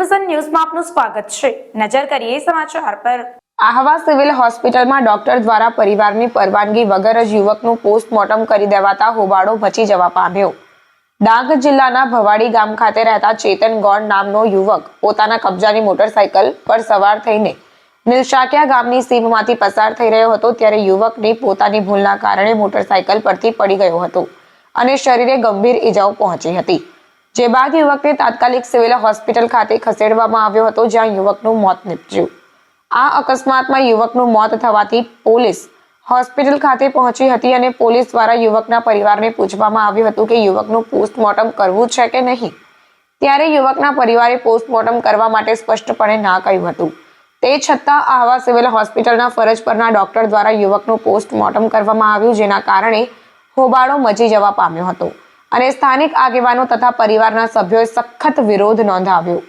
Television ન્યૂઝમાં આપનું સ્વાગત છે. નજર કરીએ સમાચાર પર. આહવા સિવિલ હોસ્પિટલમાં ડોક્ટર દ્વારા પરિવારની પરવાનગી વગર જ યુવકનું પોસ્ટમોર્ટમ કરી દેવાતા હોબાળો મચી જવા પામ્યો. ડાંગ જિલ્લાના ભવાડી ગામ ખાતે રહેતા ચેતન ગોંડ નામનો યુવક પોતાના કબજાની મોટરસાયકલ પર સવાર થઈને નિલશાકિયા ગામની સીમમાંથી પસાર થઈ રહ્યો હતો ત્યારે યુવકને પોતાની ભૂલના કારણે મોટરસાયકલ પરથી પડી ગયો હતો અને શરીરે ગંભીર ઈજાઓ પહોંચી હતી. જે બાદ યુવકને તાત્કાલિક સિવિલ હોસ્પિટલ ખાતે ખસેડવામાં આવ્યો હતો, જ્યાં યુવકનું મોત નીપજ્યું. આ અકસ્માતમાં યુવકનું મોત થવાથી પોલીસ હોસ્પિટલ ખાતે પહોંચી હતી અને પોલીસ દ્વારા યુવકના પરિવારને પૂછવામાં આવ્યું હતું કે યુવકનું પોસ્ટમોર્ટમ કરવું છે કે નહીં. ત્યારે યુવકના પરિવારે પોસ્ટમોર્ટમ કરવા માટે સ્પષ્ટપણે ના કહ્યું હતું. તે છતાં આહવા સિવિલ હોસ્પિટલના ફરજ પરના ડોક્ટર દ્વારા યુવકનું પોસ્ટમોર્ટમ કરવામાં આવ્યું, જેના કારણે હોબાળો મચી જવા પામ્યો હતો. અને સ્થાનિક આગેવાનો તથા પરિવારના સભ્યોએ સખત વિરોધ નોંધાવ્યો.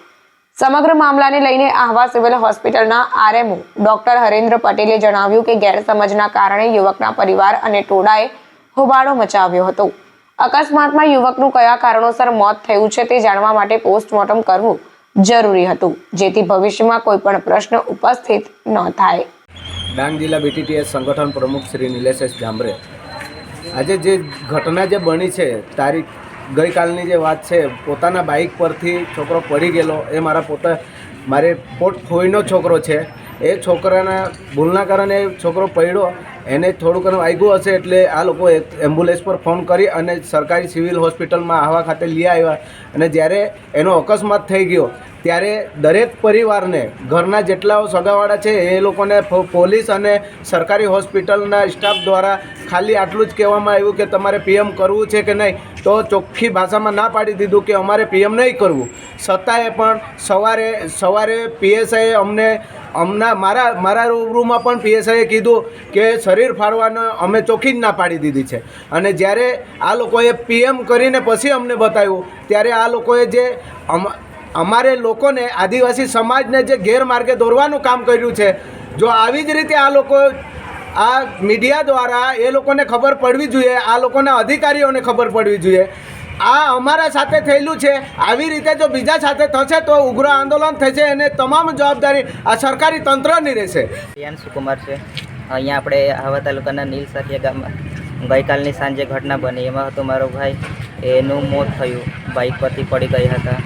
સમગ્ર મામલાને લઈને આહવા સિવિલ હોસ્પિટલના R M O doctor Harendra પટેલે જણાવ્યું કે ગેરસમજના કારણે યુવકના પરિવાર અને ટોળાએ હોબાળો મચાવ્યો હતો. અકસ્માતમાં યુવકનું કયા કારણોસર મોત થયું છે તે જાણવા માટે પોસ્ટમોર્ટમ કરવું જરૂરી હતું, જેથી ભવિષ્યમાં કોઈ પણ પ્રશ્ન ઉપસ્થિત ન થાય. ડાંગ જિલ્લા બીટીટીએસ સંગઠન પ્રમુખ શ્રી નિલેશ જાંબરે આજે જે ઘટના જે બની છે તારીખ ગઈકાલની જે વાત છે, પોતાના બાઇક પરથી છોકરો પડી ગયેલો, એ મારા પોતા, મારે પોટ ખોઈનો છોકરો છે. એ છોકરાના ભૂલના કારણે છોકરો પડ્યો. એને થોડુંક વાગ્યું હશે એટલે આ લોકો એમ્બ્યુલન્સ પર ફોન કરી અને સરકારી સિવિલ હોસ્પિટલમાં આહવા ખાતે લઈ આવ્યા. અને જ્યારે એનો અકસ્માત થઈ ગયો, ત્યારે દરેક પરિવારને ઘરના જેટલા સગાવાળા છે, એ લોકોને પોલીસ અને સરકારી હોસ્પિટલના સ્ટાફ દ્વારા ખાલી આટલું જ કહેવામાં આવ્યું કે તમારે પીએમ કરવું છે કે નહીં, તો ચોખ્ખી ભાષામાં ના પાડી દીધું કે અમારે પીએમ નહીં કરવું. છતાંય પણ સવારે સવારે પીએસઆઈએ અમને અમના મારા મારા રૂબરૂમાં પણ પીએસઆઈએ કીધું કે શરીર ફાડવાનો અમે ચોખ્ખી જ ના પાડી દીધી છે. અને જ્યારે આ લોકોએ પીએમ કરીને પછી અમને બતાવ્યું, ત્યારે આ લોકોએ જે અમ, અમારે લોકોને આદિવાસી સમાજને જે ગેરમાર્ગે દોરવાનું કામ કર્યું છે, જો આવી જ રીતે આ લોકો આ મીડિયા દ્વારા એ લોકોને ખબર પડવી જોઈએ, આ લોકોના અધિકારીઓને ખબર પડવી જોઈએ આ અમારા સાથે થયેલું છે. આવી રીતે જો બીજા સાથે થશે તો ઉગ્ર આંદોલન થશે અને તમામ જવાબદારી આ સરકારી તંત્રની રહેશે. સુકુમાર છે. અહીંયા આપણે આહવા તાલુકાના નીલ સાકિયા ગામમાં ગઈકાલની સાંજે ઘટના બની. એમાં હતો મારો ભાઈ. એનું મોત થયું. બાઇક પરથી પડી ગયા હતા.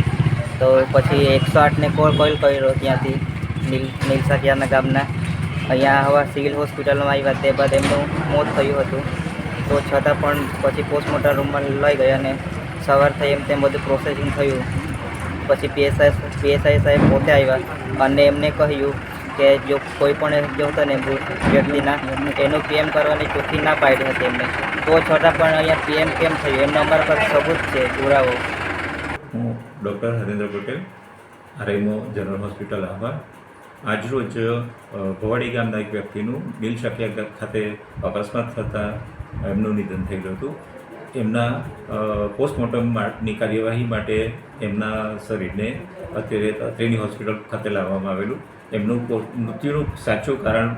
તો પછી એકસો આઠને કોલ કોલ કર્યો ત્યાંથી નીલ નીલસાખિયાના ગામના. અહીંયા આહવા સિવિલ હોસ્પિટલમાં આવ્યા. તે બાદ એમનું મોત થયું હતું. તો છતાં પણ પછી પોસ્ટમોર્ટમ રૂમમાં લઈ ગયા અને સવાર થઈ એમ તેમ બધું પ્રોસેસિંગ થયું. પછી પીએસઆઈ પીએસઆઈ સાહેબ પોતે આવ્યા અને એમને કહ્યું કે જો કોઈ પણ જો હતો ને વ્યક્તિના એનું પીએમ કરવાની ચોખ્ખી ના પાડી હતી એમને. તો છતાં પણ અહીંયા પીએમ કેમ થયું? એમનો અમારા પાસે સબૂત છે, પુરાવો. હું doctor Harendra Patel, RMO general hospital આભાર આજરોજ ભવાડી ગામના એક વ્યક્તિનું બિલ શક્યા ખાતે અકસ્માત થતાં એમનું નિધન થયેલું હતું. એમના પોસ્ટમોર્ટમની કાર્યવાહી માટે એમના શરીરને અત્યારે અત્રેની હોસ્પિટલ ખાતે લાવવામાં આવેલું. એમનું મૃત્યુનું સાચું કારણ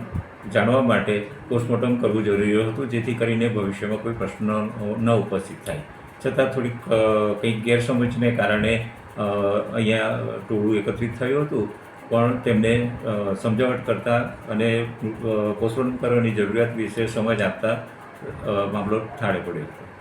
જાણવા માટે પોસ્ટમોર્ટમ કરવું જરૂરી હતું, જેથી કરીને ભવિષ્યમાં કોઈ પ્રશ્ન ન ઉપસ્થિત થાય. છતાં થોડીક કંઈક ગેરસમજને કારણે અહીંયા ટોળું એકત્રિત થયું હતું. પણ તેમને સમજાવટ કરતા અને પોસ્ટમોર્ટમ કરવાની જરૂરિયાત વિશે સમજ આપતા અ, મામલો ઠાળે પડ્યો હતો